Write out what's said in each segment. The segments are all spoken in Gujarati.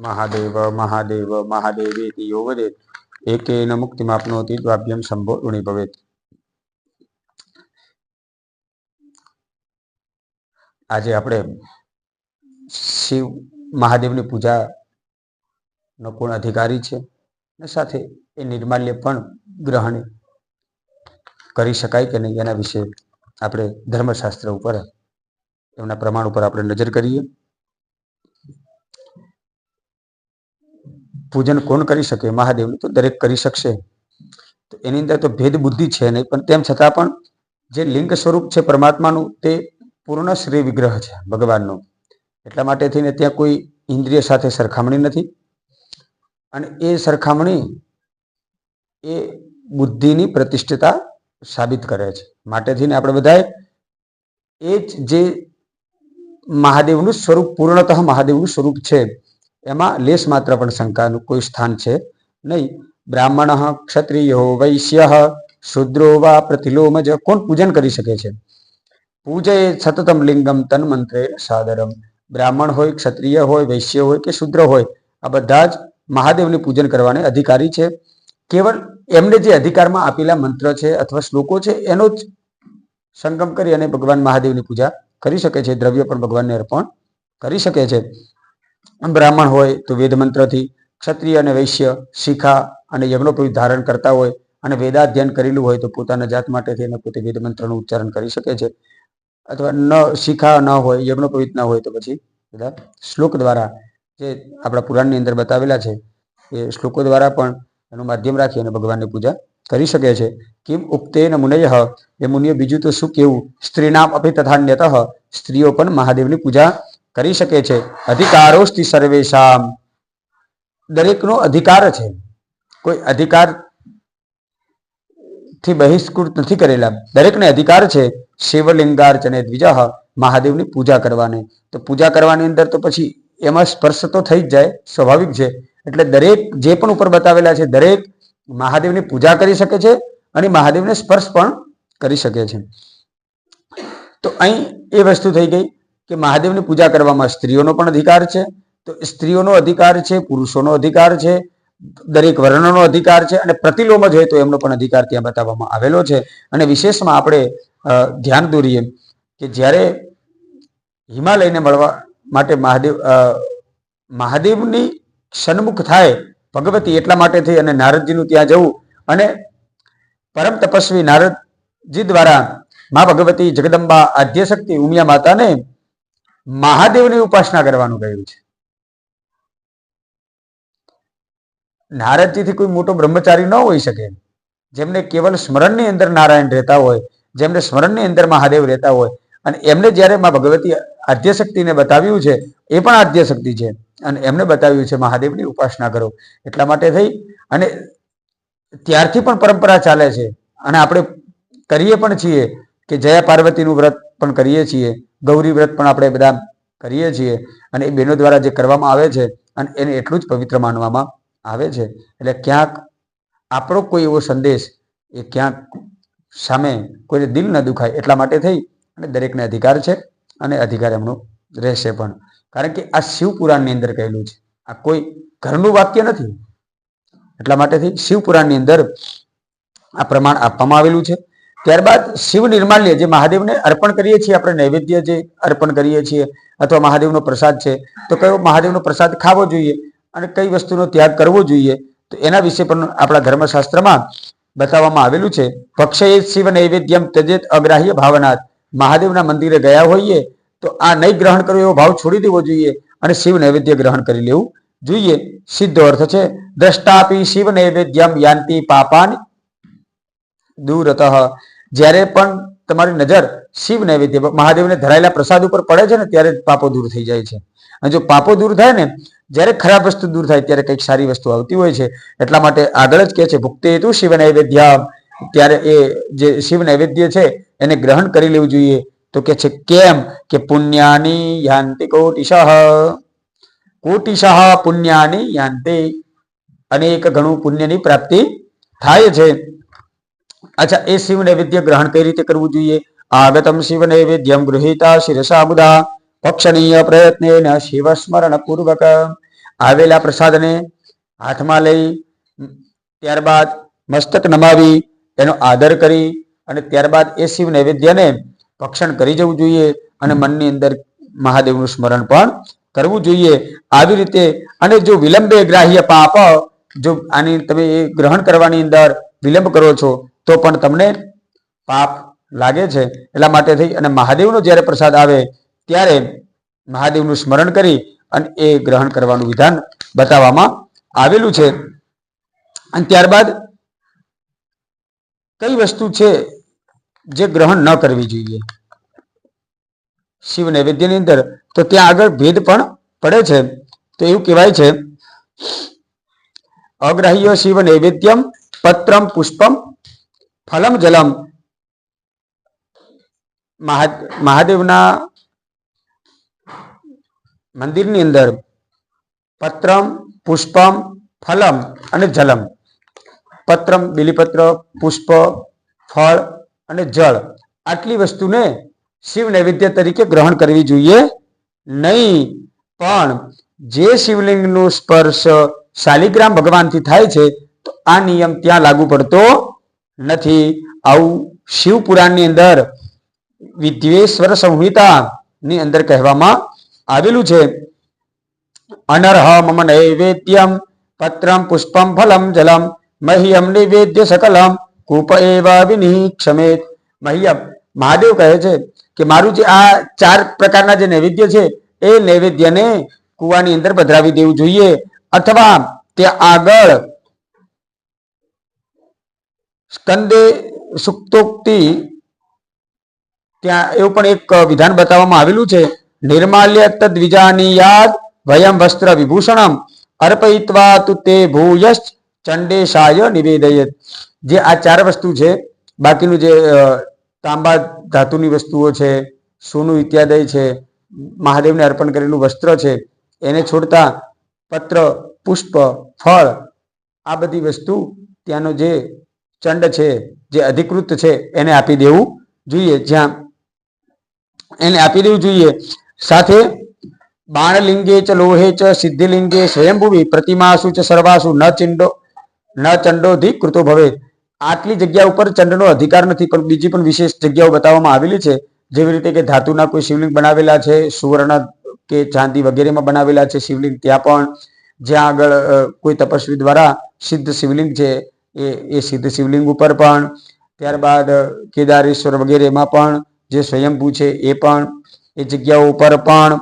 મહાદેવ મહાદેવ મહાદેવેતિ યોગદેત એકેન મુક્તિમાપ્નોતિ દ્વાભ્યમ સંભો ઋણી ભવેત આજે આપણે શિવ મહાદેવની પૂજા નો કોણ અધિકારી છે અને સાથે એ નિર્માલ્ય પણ ગ્રહણ કરી શકાય કે નહીં એના વિશે આપણે ધર્મશાસ્ત્ર ઉપર એમના પ્રમાણ ઉપર આપણે નજર કરીએ. પૂજન કોણ કરી શકે? મહાદેવનું તો દરેક કરી શકશે. તો એની અંદર તો ભેદ બુદ્ધિ છે નહીં, પણ તેમ છતાં પણ જે લિંગ સ્વરૂપ છે પરમાત્માનું તે પૂર્ણ શ્રી વિગ્રહ છે ભગવાનનો. એટલા માટે થઈને ત્યાં કોઈ ઇન્દ્રિય સાથે સરખામણી નથી. અને એ સરખામણી એ બુદ્ધિની પ્રતિષ્ઠતા સાબિત કરે છે. માટે થઈને આપણે બધાએ એ જ જે મહાદેવનું સ્વરૂપ, પૂર્ણતઃ મહાદેવનું સ્વરૂપ છે એમાં લેશ માત્ર પણ શંકાનું કોઈ સ્થાન છે નહીં. બ્રાહ્મણ ક્ષત્રિયો વૈશ્ય શુદ્રો વા પ્રતિલોમજ કોણ પૂજન કરી શકે છે? પૂજય સતતમ લિંગમ તન મંત્રે સાદરમ. બ્રાહ્મણ હોય, ક્ષત્રિય હોય, વૈશ્ય હોય કે શુદ્ર હોય, આ બધા જ મહાદેવની પૂજન કરવાને અધિકારી છે. કેવળ એમને જે અધિકારમાં આપેલા મંત્ર છે અથવા શ્લોકો છે એનો જ સંગમ કરી અને ભગવાન મહાદેવની પૂજા કરી શકે છે. દ્રવ્ય પણ ભગવાનને અર્પણ કરી શકે છે. બ્રાહ્મણ હોય તો વેદ મંત્રથી ક્ષત્રિય અને વૈશ્ય, શિખા અને યજ્ઞોપવિત ધારણ કરતા હોય અને વેદાધ્યયન કરેલું હોય તો પોતાના જાત માટે થઈને પોતે વેદ મંત્રનું ઉચ્ચારણ કરી શકે છે. અથવા ન શિખા ન હોય, યજ્ઞોપવિત ન હોય તો પછી બધા શ્લોક દ્વારા જે આપણા પુરાણની અંદર બતાવેલા છે, એ શ્લોકો દ્વારા પણ એનું માધ્યમ રાખી અને ભગવાનની પૂજા કરી શકે છે. કેમ ઉક્તેન મુનય? એ મુનિઓ બીજું તો શું કેવું? સ્ત્રીનામ અપી તથા સ્ત્રીઓ પણ મહાદેવની પૂજા કરી શકે છે. અધિકારોસ્તિ સર્વેશામ દરેકનો અધિકાર છે. કોઈ અધિકારથી બહિષ્કૃત નથી કરેલા. દરેકને અધિકાર છે. શિવલિંગાર્ચને દ્વિજા, મહાદેવની પૂજા કરવાની. તો પૂજા કરવાની અંદર તો પછી એમાં સ્પર્શ તો થઈ જ જાય, સ્વાભાવિક છે. એટલે દરેક જે પણ ઉપર બતાવેલા છે, દરેક મહાદેવની પૂજા કરી શકે છે અને મહાદેવને સ્પર્શ પણ કરી શકે છે. તો અહીં એ વસ્તુ થઈ ગઈ. કે મહાદેવની પૂજા કરવામાં સ્ત્રીઓનો પણ અધિકાર છે? તો સ્ત્રીઓનો અધિકાર છે, પુરુષોનો અધિકાર છે, દરેક વર્ણનો અધિકાર છે અને પ્રતિલોમ જ હોય તો એમનો પણ અધિકાર ત્યાં બતાવવામાં આવેલો છે. અને વિશેષમાં આપણે ધ્યાન દોરીએ કે જ્યારે હિમાલયને મળવા માટે મહાદેવ મહાદેવની સન્મુખ થાય, ભગવતી એટલા માટે થઈ અને નારદજીનું ત્યાં જવું અને પરમ તપસ્વી નારદજી દ્વારા મા ભગવતી જગદંબા આદ્યશક્તિ ઉમિયા માતાને મહાદેવની ઉપાસના કરવાનું કહ્યું છે. નારદજીથી કોઈ મોટો બ્રહ્મચારી ન હોઈ શકે. જેમને કેવલ સ્મરણની અંદર નારાયણ રહેતા હોય, જેમને સ્મરણની અંદર મહાદેવ રહેતા હોય, અને એમને જ્યારે માં ભગવતી આદ્યશક્તિને બતાવ્યું છે, એ પણ આદ્યશક્તિ છે, અને એમને બતાવ્યું છે, મહાદેવની ઉપાસના કરો. એટલા માટે થઈ, અને ત્યારથી પણ પરંપરા ચાલે છે, અને આપણે કરીએ પણ છીએ કે જયા પાર્વતીનું વ્રત પણ કરીએ છીએ. ગૌરી વ્રત પણ આપણે બધા કરીએ છીએ અને એ બહેનો દ્વારા જે કરવામાં આવે છે અને એને એટલું જ પવિત્ર માનવામાં આવે છે. એટલે ક્યાંક આપણો કોઈ એવો સંદેશ એ ક્યાંક સામે કોઈને દિલ ન દુખાય એટલા માટે થઈ અને દરેકને અધિકાર છે અને અધિકાર એમનો રહેશે પણ. કારણ કે આ શિવપુરાણની અંદર કહેલું છે. આ કોઈ ઘરનું વાક્ય નથી. એટલા માટેથી શિવ પુરાણની અંદર આ પ્રમાણ આપવામાં આવેલું છે. ત્યારબાદ શિવ નિર્માલ્ય જે મહાદેવને અર્પણ કરીએ છીએ, આપણે નૈવેદ્ય જે અર્પણ કરીએ છીએ અથવા મહાદેવનો પ્રસાદ છે, તો કયો મહાદેવનો પ્રસાદ ખાવો જોઈએ અને કઈ વસ્તુનો ત્યાગ કરવો જોઈએ, તો એના વિશે પણ આપણા ધર્મશાસ્ત્રમાં બતાવવામાં આવેલું છે. ભક્ષયે શિવ નૈવેદ્યમ તજેત અગ્રાહ્ય ભાવનાથ મહાદેવના મંદિરે ગયા હોઈએ તો આ નહીં ગ્રહણ કરવો એવો ભાવ છોડી દેવો જોઈએ અને શિવ નૈવેદ્ય ગ્રહણ કરી લેવું જોઈએ. સિદ્ધ અર્થ છે, દ્રષ્ટાપી શિવ નૈવેદ્યમ યાંતિ પાપાન દૂરતઃ. જ્યારે પણ તમારી નજર શિવ નૈવેદ્ય મહાદેવને ધરાયેલા પ્રસાદ ઉપર પડે છે ને, ત્યારે પાપો દૂર થઈ જાય છે. અને જો પાપો દૂર થાય ને, જ્યારે ખરાબ વસ્તુ દૂર થાય, ત્યારે કંઈક સારી વસ્તુ આવતી હોય છે. એટલા માટે આગળ જ કહે છે, ભુક્તિ હેતુ શિવ નૈવેદ્ય ત્યારે એ જે શિવ નૈવેદ્ય છે, એને ગ્રહણ કરી લેવું જોઈએ. તો કે છે, કેમ કે પુણ્યાની યાંતિ કોટિશ? કોટિશ પુણ્યાની યાંતિ અનેક ગણું પુણ્યની પ્રાપ્તિ થાય છે. અચ્છા, એ શિવ નૈવેદ્ય ગ્રહણ કઈ રીતે કરવું જોઈએ? આગતમ શિવ નૈવેદ્યમ ગૃહિતા શિરસા બુધા. ભક્ષણીય પ્રયત્નેન શિવ સ્મરણ પૂર્વક. આવેલા પ્રસાદને હાથમાં લઈ, ત્યારબાદ મસ્તક નમાવી એનો આદર કરી અને ત્યારબાદ એ શિવ નૈવેદ્યને ભક્ષણ કરી જવું જોઈએ અને મનની અંદર મહાદેવનું સ્મરણ પણ કરવું જોઈએ. આવી રીતે અને જો વિલંબે ગ્રાહ્ય પાપ, જો આની તમે ગ્રહણ કરવાની અંદર વિલંબ કરો છો તો પણ તમને પાપ લાગે છે. એટલા માટે થઈ અને મહાદેવનો જ્યારે પ્રસાદ આવે ત્યારે મહાદેવનું સ્મરણ કરી અને એ ગ્રહણ કરવાનું વિધાન બતાવવામાં આવેલું છે. અને ત્યારબાદ કઈ વસ્તુ છે જે ગ્રહણ ન કરવી જોઈએ? શિવ નૈવેદ્યની અંદર તો ત્યાં આગળ ભેદ પણ પડે છે. તો એવું કહેવાય છે, અગ્રાહ્ય શિવ નૈવેદ્યમ પત્રમ પુષ્પમ ફલમ જલમ. મહા મહાદેવના મંદિરની અંદર પત્રમ, પુષ્પમ, ફલમ અને જલમ. પત્રમ, બિલીપત્ર, પુષ્પ, ફળ અને જળ. આટલી વસ્તુને શિવ નૈવેદ્ય તરીકે ગ્રહણ કરવી જોઈએ નહીં. પણ જે શિવલિંગનું સ્પર્શ શાલિગ્રામ ભગવાનથી થાય છે, તો આ નિયમ ત્યાં લાગુ પડતો નથી. આવું શિવ પુરાણની અંદર વિદ્વેશ્વર સંહિતા ની અંદર કહેવામાં આવેલું છે. અનર્હ મમ નૈવેદ્યમ પત્રમ પુષ્પમ ફલમ જલમ મહ્યમ નૈવેદ્ય સકલમ કૂપ એવા વિનિક્ષમેત મહ્યમ. મહાદેવ કહે છે કે મારું જે આ ચાર પ્રકારના જે નૈવેદ્ય છે એ નૈવેદ્યને કુવાની અંદર પધરાવી દેવું જોઈએ. અથવા તે આગળ સ્કંદે સુક્તોક્તિ ત્યાં એવું પણ એક વિધાન બતાવવામાં આવેલું છે. નિર્માલ્ય તદ્વિજાની યાદ વયમ વસ્ત્ર વિભૂષણમ અર્પયિત્વા તુ તે ભૂયશ્ચ ચંડેશાય નિવેદયત. જે આ ચાર વસ્તુ છે, બાકીનું જે તાંબા ધાતુની વસ્તુઓ છે, સોનું ઇત્યાદય છે, મહાદેવને અર્પણ કરેલું વસ્ત્ર છે, એને છોડતા પત્ર, પુષ્પ, ફળ, આ બધી વસ્તુ ત્યાંનો જે ચંડ છે, જે અધિકૃત છે, એને આપી દેવું જોઈએ. જ્યાં એને આપી દેવું જોઈએ. સાથે બાણલિંગે ચ લોહે ચ સિદ્ધિલિંગે સ્વયંભુવી પ્રતિમાસુ ચ સર્વાસુ ન ચિંડો, ન ચંડોધિક કૃતો ભવે. આટલી જગ્યા ઉપર ચંડનો અધિકાર નથી, પણ બીજી પણ વિશેષ જગ્યાઓ બતાવવામાં આવેલી છે. જેવી રીતે કે ધાતુના કોઈ શિવલિંગ બનાવેલા છે, સુવર્ણ કે ચાંદી વગેરેમાં બનાવેલા છે શિવલિંગ, ત્યાં પણ જ્યાં આગળ કોઈ તપસ્વી દ્વારા સિદ્ધ શિવલિંગ છે એ એ સિદ્ધ શિવલિંગ ઉપર પણ, ત્યારબાદ કેદારેશ્વર વગેરેમાં પણ, જે સ્વયંભૂ છે એ પણ, એ જગ્યાઓ ઉપર પણ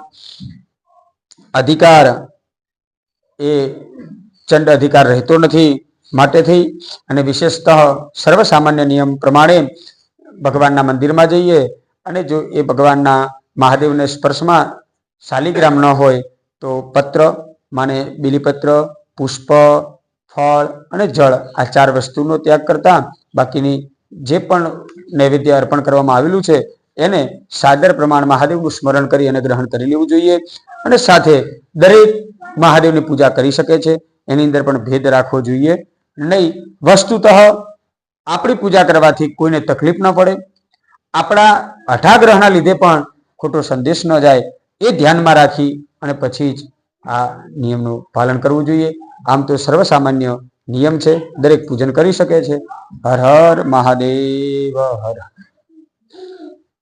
અધિકાર, એ ચંડ અધિકાર રહેતો નથી માટે થઈ. અને વિશેષતઃ સર્વસામાન્ય નિયમ પ્રમાણે ભગવાનના મંદિરમાં જઈએ અને જો એ ભગવાનના મહાદેવને સ્પર્શમાં શાલિગ્રામ ન હોય તો પત્ર, માને બિલીપત્ર, પુષ્પ ફળ અને જળ આ ચાર વસ્તુનો ત્યાગ કરતા બાકીની જે પણ નૈવેદ્ય અર્પણ કરવામાં આવેલું છે, એને સાદર પ્રમાણ મહાદેવનું સ્મરણ કરી અને ગ્રહણ કરી લેવું જોઈએ. અને સાથે દરેક મહાદેવની પૂજા કરી શકે છે. એની અંદર પણ ભેદ રાખવો જોઈએ. નહીં, વસ્તુતઃ આપણી પૂજા કરવાથી કોઈને તકલીફ ન પડે. આપણા હઠાગ્રહના લીધે પણ ખોટો સંદેશ ન જાય. એ ધ્યાનમાં રાખી અને પછી જ આ નિયમનું પાલન કરવું જોઈએ. આમ તો સર્વસામાન્ય નિયમ છે. દરેક પૂજન કરી શકે છે. હર હર મહાદેવ હર